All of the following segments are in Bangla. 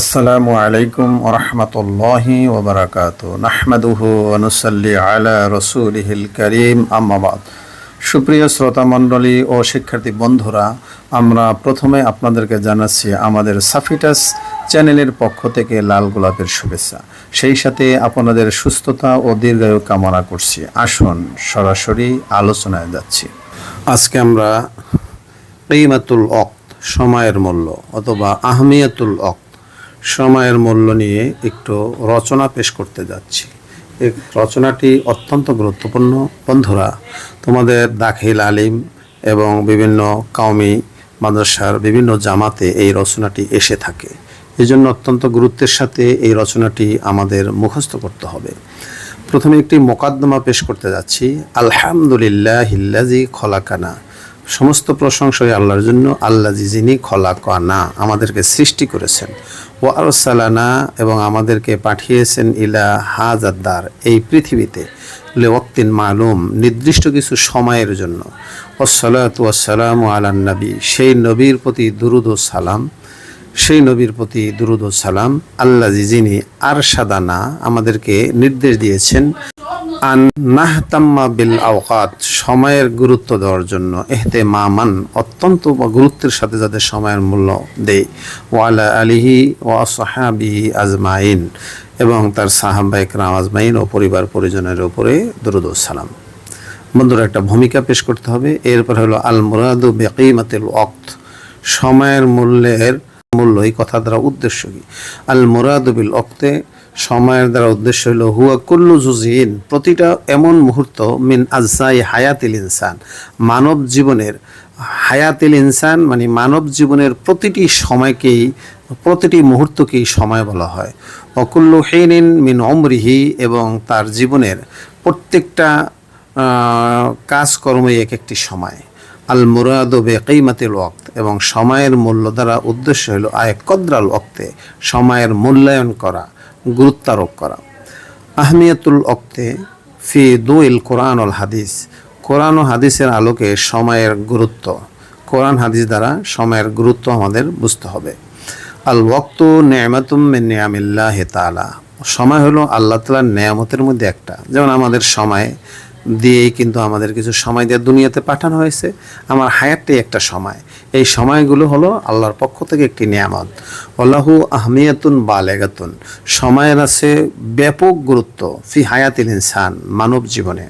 আসসালামু আলাইকুম ওরহমতুল্লাহি ওবরাকাত। নাহমাদুহু অনুসল্লি আলা রসুলহিল করিম। আম্মাবাদ সুপ্রিয় শ্রোতা মণ্ডলী ও শিক্ষার্থী বন্ধুরা, আমরা প্রথমে আপনাদেরকে জানাচ্ছি আমাদের সাফিটাস চ্যানেলের পক্ষ থেকে লাল গোলাপের শুভেচ্ছা। সেই সাথে আপনাদের সুস্থতা ও দীর্ঘায়ু কামনা করছি। আসুন সরাসরি আলোচনায় যাচ্ছি। আজকে আমরা কিমাতুল অক্ত সময়ের মূল্য অথবা আহমিয়াতুল অক্ত সময়ের মূল্য নিয়ে একটু রচনা পেশ করতে যাচ্ছি। এই রচনাটি অত্যন্ত গুরুত্বপূর্ণ। বন্ধুরা, তোমাদের দাখিল আলিম এবং বিভিন্ন কাউমি মাদ্রাসার বিভিন্ন জামাতে এই রচনাটি এসে থাকে। এই জন্য অত্যন্ত গুরুত্বের সাথে এই রচনাটি আমাদের মুখস্থ করতে হবে। প্রথমে একটি মোকাদ্দমা পেশ করতে যাচ্ছি। আলহামদুলিল্লাহ হিল্লাজি খলাকানা। সমস্ত প্রশংসাই আল্লাহর জন্য আল্লাহ যিনি খলাকানা আমাদেরকে সৃষ্টি করেছেন। ও আরসালানা, এবং আমাদেরকে পাঠিয়েছেন ইলা হাজাদ্দার এই পৃথিবীতে। লেওয়াক্তিন মালুম, নির্দিষ্ট কিছু সময়ের জন্য। ওসলাত ওয়াসালাম আলান সেই নবীর প্রতি দুরুদ ও সালাম। সেই নবীর প্রতি দুরুদ ও সালাম আল্লাহ যিনি আর সাদানা আমাদেরকে নির্দেশ দিয়েছেন। বিল আওকাত, সময়ের গুরুত্ব দেওয়ার জন্য। এহতে মামান অত্যন্ত গুরুত্বের সাথে যাতে সময়ের মূল্য দেয় ওয়ালা আলিহি ওয়া সাহাবিহি আজমাইন, এবং তার সাহাবা একরাম আজমাইন ও পরিবার পরিজনের উপরে দুরুদ সালাম। বন্ধুরা, একটা ভূমিকা পেশ করতে হবে। এরপর হলো, আল মুরাদু বেকিমাতিল অক্ত সময়ের মূল্যের মূল্য, এই কথা দ্বারা উদ্দেশ্য কি? আল মুরাদু বিল অক্তে সময়ের দ্বারা উদ্দেশ্য হলো, হুয়া কুল্লু প্রতিটা এমন মুহূর্ত, মিন আজসাই হায়াতিল ইনসান মানব জীবনের, হায়াতিল ইনসান মানে মানব জীবনের প্রতিটি সময়কেই, প্রতিটি মুহূর্তকেই সময় বলা হয়। অকুল্লু হেনিন মিন অমরিহি এবং তার জীবনের প্রত্যেকটা কাজকর্মই এক একটি সময়। আল মুরাদ বে কৈমাতিল ওয়াক্ত এবং সময়ের মূল্য দ্বারা উদ্দেশ্য হলো, আয় কদ্রাল ওক্তে সময়ের মূল্যায়ন করা। গুরুত্বারোপ করা। আহমিয়াতুল অক্তে ফি দুইল কোরআন অল হাদিস। কোরআন ও হাদিসের আলোকে সময়ের গুরুত্ব। কোরআন হাদিস দ্বারা সময়ের গুরুত্ব আমাদের বুঝতে হবে। আল ওক্ত নেয়ামাতুম নিয়ামিল্লাহ তাআলা। সময় হলো আল্লাহ তাআলার নেয়ামতের মধ্যে একটা। যেমন আমাদের সময় দিয়েই কিন্তু আমাদের কিছু সময় দিয়ে দুনিয়াতে পাঠানো হয়েছে। আমার হায়াতটাই একটা সময়। এই সময়গুলো হলো আল্লাহর পক্ষ থেকে একটি নিয়ামত। আল্লাহু আহমিয়াতুন বালেগাতুন। সময়ের আছে ব্যাপক গুরুত্ব ফি হায়াতিল ইনসান, মানব জীবনে।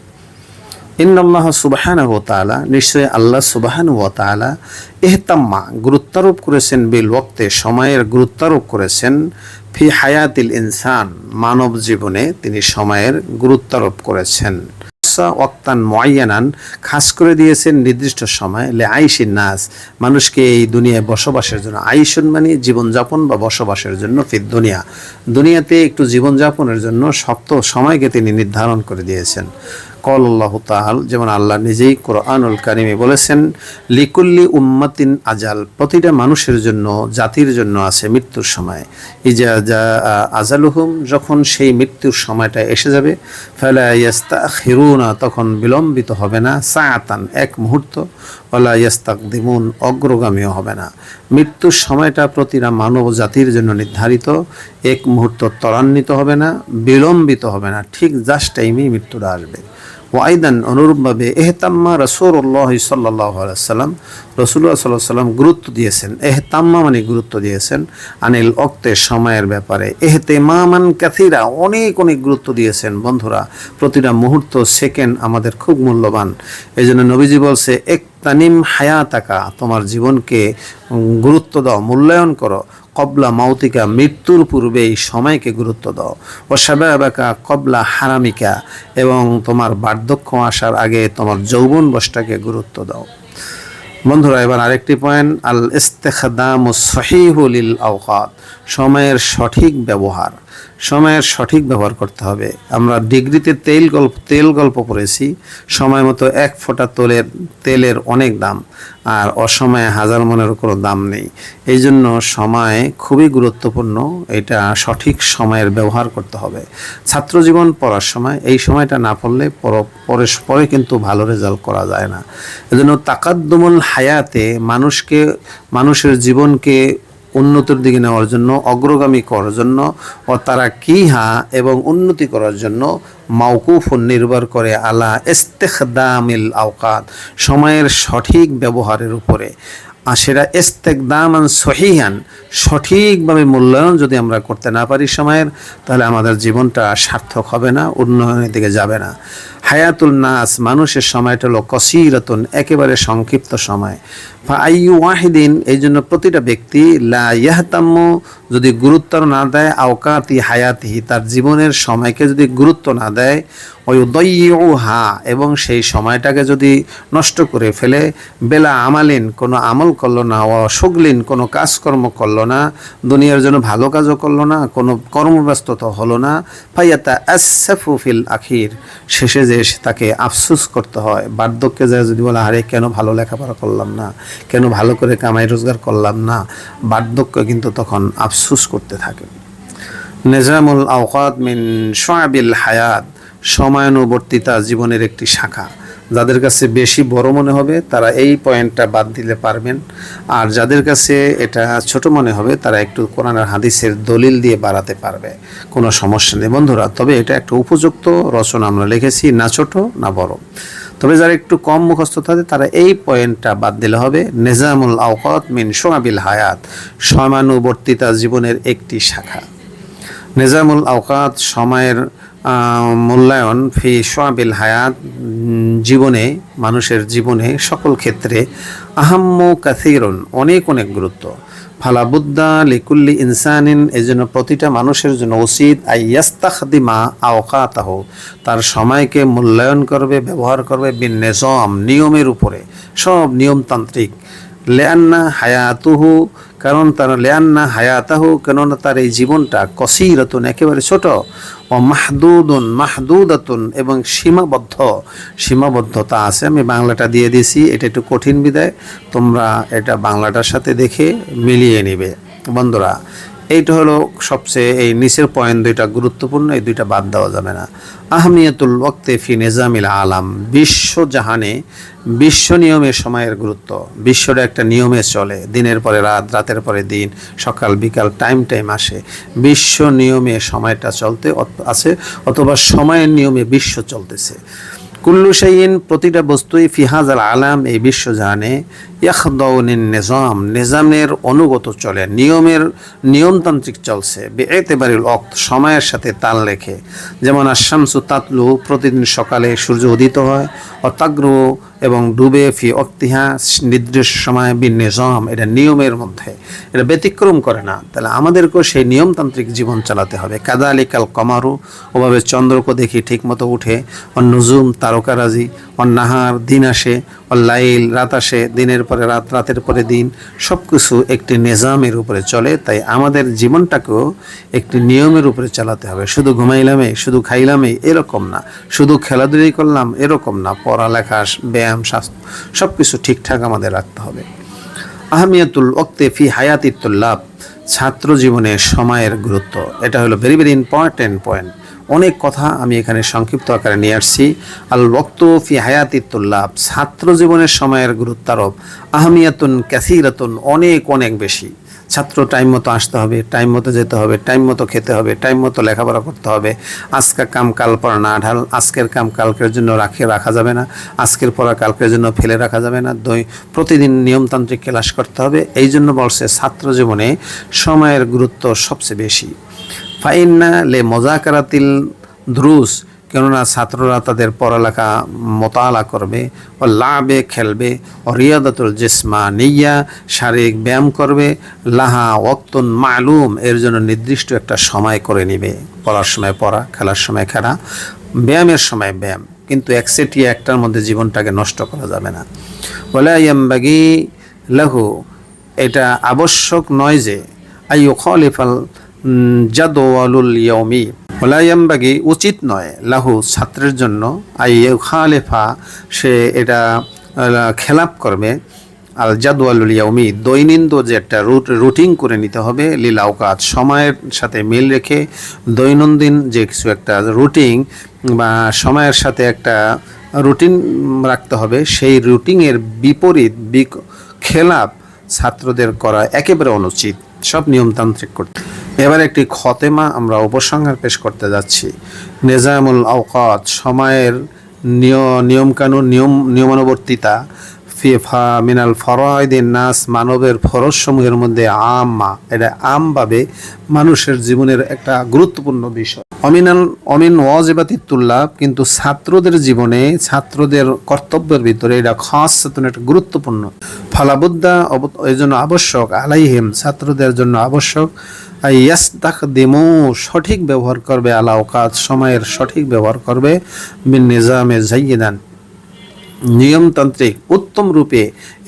ইন্নাল্লাহ সুবাহান ও তালা নিশ্চয়ই আল্লাহ সুবাহান ও তালা এহতাম্মা, গুরুত্বারোপ করেছেন বিল ওক্তে সময়ের গুরুত্বারোপ করেছেন ফি হায়াতিল ইনসান, মানব জীবনে তিনি সময়ের গুরুত্বারোপ করেছেন। ওক্তান ময়ানান খাস করে দিয়েছেন নির্দিষ্ট সময়, লে আইসিন নাস। মানুষকে এই দুনিয়ায় বসবাসের জন্য আইসন মানে জীবনযাপন বা বসবাসের জন্য ফির দুনিয়া। দুনিয়াতে একটু জীবনযাপনের জন্য শক্ত সময়কে তিনি নির্ধারণ করে দিয়েছেন। কল আল্লাহ তাহাল যেমন আল্লাহ নিজেই কোরআনুল কারিমে বলেছেন, লিকুল্লি উম্মাতিন আজাল, প্রতিটা মানুষের জন্য, জাতির জন্য আছে মৃত্যুর সময়। ইজা যা আজালুহুম, যখন সেই মৃত্যুর সময়টা এসে যাবে, ফেলা ইয়াস্তা তখন বিলম্বিত হবে না সায়াতান এক মুহূর্ত ওলা ইয়াস্তাক দিমুন অগ্রগামীও হবে না। মৃত্যুর সময়টা প্রতিটা মানব জাতির জন্য নির্ধারিত, এক মুহূর্ত ত্বরান্বিত হবে না, বিলম্বিত হবে না, ঠিক জাস্ট টাইমেই মৃত্যুটা আসবে। ওয়াইদান অনুরূপভাবে এহতাম্মা রসুল্লাহ সাল্লাহ সাল্লাম রসুল্লাহ সাল্লাহ সাল্লাম গুরুত্ব দিয়েছেন। এহতাম্মা মানে গুরুত্ব দিয়েছেন। আনিল অক্তের সময়ের ব্যাপারে। এহতে মামান ক্যাথিরা অনেক অনেক গুরুত্ব দিয়েছেন। বন্ধুরা, প্রতিটা মুহূর্ত, সেকেন্ড আমাদের খুব মূল্যবান। এই জন্য নবীজি বলছে এক তানিম হায়াতাকা, তোমার জীবনকে গুরুত্ব দাও, মূল্যায়ন করো। কবলা মাউতিকা, মৃত্যুর পূর্বে এই সময়কে গুরুত্ব দাও। ও সাবাবাকা কবলা হারামিকা এবং তোমার বার্ধক্য আসার আগে তোমার যৌবন বসটাকে গুরুত্ব দাও। বন্ধুরা এবার আরেকটি পয়েন্ট আল ইস্তেখাদাম সহিহুল আওকাত সময়ের সঠিক ব্যবহার। সময়ের সঠিক ব্যবহার করতে হবে। আমরা ডিগ্রিতে তেল গল্প তেল গল্প পড়েছি। সময় মতো এক ফোঁটা তেলের তেলের অনেক দাম। আর অসময়ে হাজার মনেরও কোনো দাম নেই। এই জন্য সময় খুবই গুরুত্বপূর্ণ। এটা সঠিক সময়ের ব্যবহার করতে হবে। ছাত্র জীবন পড়ার সময়, এই সময়টা না পড়লে পরে পরে কিন্তু ভালো রেজাল্ট করা যায় না। এজন্য তাকাদ্দুমুল হায়াতে মানুষকে, মানুষের জীবনকে উন্নতির দিকে নেওয়ার জন্য, অগ্রগামী করার জন্য, ও তারা কিহা এবং উন্নতি করার জন্য মাউকুফ নির্ভর করে আলা ইস্তেখদামিল আওকাত, সময়ের সঠিক ব্যবহারের উপরে। আর সেটা ইস্তেকদামান সহিহান, সঠিকভাবে মূল্যায়ন যদি আমরা করতে না পারি সময়ের, তাহলে আমাদের জীবনটা সার্থক হবে না, উন্নয়নের দিকে যাবে না। হায়াতুল নাস, মানুষের সময়টা হলো কসিরতন, একেবারে সংক্ষিপ্ত সময়। আইয়ু ওয়াহিদিন, এই জন্য প্রতিটা ব্যক্তি লা ইয়াহতাম্য যদি গুরুত্ব না দেয়, আওকাতি হায়াতিহি, তার জীবনের সময়কে যদি গুরুত্ব না দেয় ওই হা এবং সেই সময়টাকে যদি নষ্ট করে ফেলে, বেলা আমালিন, কোনো আমল করল না ও সুগলিন কোনো কাজকর্ম করল না, দুনিয়ার জন্য ভালো কাজও করল না, কোনো কর্মব্যস্ততা হলো না ফাইয়াতা আসফু ফিল আখির, শেষে যে তাকে আফসুস করতে হয়, বার্ধক্যে যায় যদি বলে, আরে, কেন ভালো লেখাপড়া করলাম না? কেন ভালো করে কামাই রোজগার করলাম না? বার্ধক্য কিন্তু তখন আফসুস করতে থাকে। নেজামুল আওকাত মিন সোয়াবিল হায়াত, সময়ানুবর্তিতা জীবনের একটি শাখা। যাদের কাছে বেশি বড় মনে হবে, তারা এই পয়েন্টটা বাদ দিলে পারবেন। আর যাদের কাছে এটা ছোট মনে হবে, তারা একটু কোরআনের হাদিসের দলিল দিয়ে বাড়াতে পারবে। কোনো সমস্যা নেই। বন্ধুরা, তবে এটা একটা উপযুক্ত রচনা আমরা লিখেছি, না ছোট, না বড়। তবে যারা একটু কম মুখস্থ থাকে, তারা এই পয়েন্টটা বাদ দিলে হবে, নেজামুল আওকাত মিন সোয়াবিল হায়াত সমানুবর্তিতা জীবনের একটি শাখা। নিজামুল আওকাত সময়ের মূল্যায়ন ফি সোয়াবিল হায়াত, জীবনে, মানুষের জীবনে সকল ক্ষেত্রে আহাম্ম কাথিরন অনেক অনেক গুরুত্ব। ফালাবুদ্দা লিকুল্লি ইনসানিন এই জন্য প্রতিটা মানুষের জন্য উচিত আইয়াস্তাখদিমা আওকাতাহ। তার সময়কে মূল্যায়ন করবে, ব্যবহার করবে বিন নিয়মের উপরে। সব নিয়মতান্ত্রিক। লেয়ান্না হায়াতুহু, কারণ তার লেয়ান্না হায়াতাহু, কেননা তার এই জীবনটা কসিরতুন, একেবারে ছোট। ও মাহদুদুন, মাহদুদাতুন, এবং সীমাবদ্ধ। সীমাবদ্ধতা আছে, আমি বাংলাটা দিয়ে দিছি এটা একটু কঠিন বিদায়। তোমরা এটা বাংলাটার সাথে দেখে মিলিয়ে নিবে। বন্ধুরা এইটা হলো সবচেয়ে এই নিচের পয়েন্ট দুইটা গুরুত্বপূর্ণ, এই দুইটা বাদ দেওয়া যাবে না। আহমিয়াতুল ওক্তে ফি নেজামিল আলাম, বিশ্ব জাহানে, বিশ্ব নিয়মের সময়ের গুরুত্ব। বিশ্বটা একটা নিয়মে চলে, দিনের পরে রাত, রাতের পরে দিন, সকাল, বিকাল টাইম টাইম আসে। বিশ্ব নিয়মে সময়টা চলতে আছে, অথবা সময়ের নিয়মে বিশ্ব চলতেছে। কুল্লু সেইন প্রতিটা বস্তুই ফিহাজ আল আলাম, এই বিশ্ব জানে ইয়াখদিন নিজাম, নিজামের অনুগত চলে, নিয়মের নিয়মতান্ত্রিক চলছে বেতেবারিল অক্ত সময়ের সাথে তাল রেখে যেমন আশামসু তাতলু, প্রতিদিন সকালে সূর্য উদিত হয় অতাগ্রহ এবং ডুবে ফি অক্তিহা নির্দিষ্ট সময় বিনিজম এটা নিয়মের মধ্যে। এটা ব্যতিক্রম করে না। তাহলে আমাদেরকেও সেই নিয়মতান্ত্রিক জীবন চালাতে হবে। কাদালিকাল কমারু, ওভাবে চন্দ্রকে দেখি ঠিকমতো উঠে নজুম তারকারাজি অন্যাহার দিন আসে লাইল, রাত আসে, দিনের পরে রাত, রাতের পরে দিন সব কিছু একটি নিজামের উপরে চলে। তাই আমাদের জীবনটাকেও একটি নিয়মের উপরে চালাতে হবে। শুধু ঘুমাইলামে, শুধু খাইলামে এরকম না। শুধু খেলাধুলাই করলাম এরকম না। পড়ালেখা, ব্যায়াম, স্বাস্থ্য সব কিছু ঠিকঠাক আমাদের রাখতে হবে। আহমিয়াতুল ওক্তে ফি হায়াতিতুল্লাভ ছাত্র জীবনে সময়ের গুরুত্ব। এটা হলো ভেরি ভেরি ইম্পর্টেন্ট পয়েন্ট অনেক কথা আমি এখানে সংক্ষিপ্ত আকারে নিয়ে আসছি। আল বক্ত ফি হায়াতিতুল্লাভ ছাত্র জীবনের সময়ের গুরুত্বারোপ, আহমিয়াতুন ক্যাসিরাতুন অনেক অনেক বেশি। ছাত্র টাইম মতো আসতে হবে, টাইম মতো যেতে হবে, টাইম মতো খেতে হবে, টাইম মতো লেখাপড়া করতে হবে। আজকের কাম কাল পড়া না ঢাল, আজকের কাম কালকের জন্য রাখে, রাখা যাবে না। আজকের পড়া কালকের জন্য ফেলে রাখা যাবে না। দই প্রতিদিন নিয়মতান্ত্রিক ক্লাস করতে হবে। এই জন্য বলছে ছাত্র জীবনে সময়ের গুরুত্ব সবচেয়ে বেশি। ফাইন্না লে মজাকারাতিল দ্রুস, কেননা ছাত্ররা তাদের পড়ালেখা মোতালা করবে, ও লাবে খেলবে, ও রিয়াদাতুল জিসমা নিয়া শারীরিক ব্যায়াম করবে, লাহা ওক্তন মালুম, এর জন্য নির্দিষ্ট একটা সময় করে নিবে। পড়ার সময় পড়া, খেলার সময় খেলা, ব্যায়ামের সময় ব্যায়াম। কিন্তু একসেটিয়া একটার মধ্যে জীবনটাকে নষ্ট করা যাবে না। বলে আইয়ামবাগি লাহু, এটা আবশ্যক নয় যে আই খলিফাল জাদওয়ালুল ইয়মি ওলাইয়ামবাগি উচিত নয় লাহু ছাত্রের জন্য। আই খালেফা, সে এটা খেলাপ করবে। আল জাদওয়ালুল ইয়মি দৈনন্দ যে একটা রুট, রুটিন করে নিতে হবে লীলাওকাত সময়ের সাথে মিল রেখে, দৈনন্দিন যে কিছু একটা রুটিন বা সময়ের সাথে একটা রুটিন রাখতে হবে, সেই রুটিনের বিপরীত বিক, খেলাপ ছাত্রদের করা একেবারে অনুচিত। সব নিয়মতান্ত্রিক করতে। এবার একটি খতেমা আমরা উপসংহার পেশ করতে যাচ্ছি। নিজামুল আওকাত সময়ের নিয়- নিয়মকানুন, নিয়ম, নিয়মানুবর্তিতা ফিফা মিনাল ফরয়দিন নাস, মানবের মধ্যে আমা এটা আমভাবে মানুষের জীবনের একটা গুরুত্বপূর্ণ বিষয়। অমিনাল, অমিন ওয়াজিবাতিতুল্লাহ কিন্তু ছাত্রদের জীবনে ছাত্রদের কর্তব্যের ভিতরে এটা খাস একটা গুরুত্বপূর্ণ। ফালাবুদ্দা এই জন্য আবশ্যক, আলাইহিম, ছাত্রদের জন্য আবশ্যক ইয়াস্তাক দিমু সঠিক ব্যবহার করবে আলা ওকাত সময়ের সঠিক ব্যবহার করবে, মিন নিজামে জাইয়িদান। নিয়মতান্ত্রিক উত্তম রূপে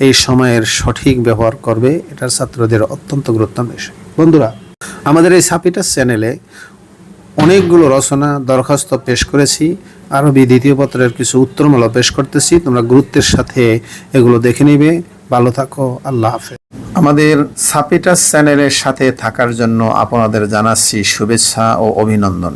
এই সময়ের সঠিক ব্যবহার করবে, এটার ছাত্রদের অত্যন্ত গুরুত্বপূর্ণ বিষয়। বন্ধুরা, আমাদের এই সাপিটাস চ্যানেলে অনেকগুলো রচনা দরখাস্ত পেশ করেছি, আরবি দ্বিতীয় পত্রের কিছু উত্তরমালা পেশ করতেছি, তোমরা গুরুত্বের সাথে এগুলো দেখে নিবে। ভালো থাকো, আল্লাহ হাফেজ। আমাদের সাপিটাস চ্যানেলের সাথে থাকার জন্য আপনাদের জানাচ্ছি শুভেচ্ছা ও অভিনন্দন।